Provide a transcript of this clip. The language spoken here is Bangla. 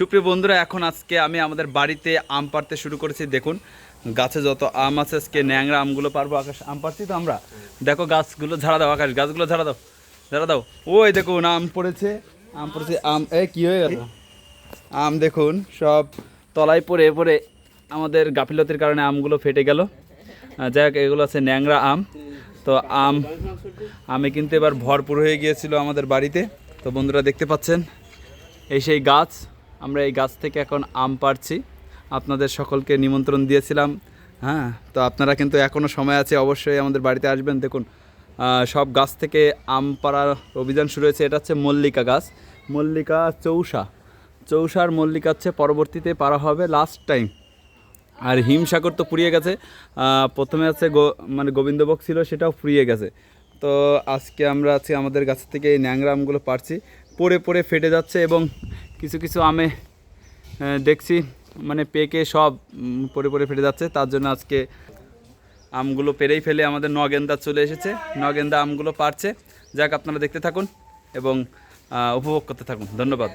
সুপ্রিয় বন্ধুরা, এখন আজকে আমি আমাদের বাড়িতে আম পাড়তে শুরু করেছি। দেখুন, গাছে যত আম আছে, আজকে ন্যাংরা আমগুলো পারব আকাশ। আম পাড়ছি তো আমরা? দেখো, গাছগুলো ঝাড়া দাও আকাশ, গাছগুলো ঝাড়া দাও ঝাড়া দাও। ওই দেখুন, আম পড়েছে আম পড়েছে, আম এ কী হয়ে গেল? আম দেখুন, সব তলায় পড়ে পড়ে আমাদের গাফিলতির কারণে আমগুলো ফেটে গেল। যাই হোক, এগুলো আছে ন্যাংরা আম। তো আম, আমে কিন্তু এবার ভরপুর হয়ে গিয়েছিল আমাদের বাড়িতে। তো বন্ধুরা দেখতে পাচ্ছেন, এই সেই গাছ। আমরা এই গাছ থেকে এখন আম পাড়ছি। আপনাদের সকলকে নিমন্ত্রণ দিয়েছিলাম। হ্যাঁ তো আপনারা কিন্তু এখনও সময় আছে, অবশ্যই আমাদের বাড়িতে আসবেন। দেখুন সব গাছ থেকে আম পাড়ার অভিযান শুরু হয়েছে। এটা হচ্ছে মল্লিকা গাছ। মল্লিকা চৌষা চৌষার মল্লিকা হচ্ছে পরবর্তীতে পারা হবে লাস্ট টাইম আর হিমসাগর তো পুড়িয়ে গেছে। প্রথমে আছে মানে গোবিন্দভোগ ছিল, সেটাও ফুরিয়ে গেছে। তো আজকে আমরা আছি আমাদের গাছ থেকে এই ন্যাংরা আমগুলো পারছি পড়ে পড়ে ফেটে যাচ্ছে এবং কিছু কিছু আমে দেখছি মানে পেকে সব পরে পরে ফেটে যাচ্ছে। তার জন্য আজকে আমগুলো পেরেই ফেলে আমাদের নগেন্দা চলে এসেছে। নগেন্দা আমগুলো পারছে। যাক, আপনারা দেখতে থাকুন এবং উপভোগ করতে থাকুন। ধন্যবাদ।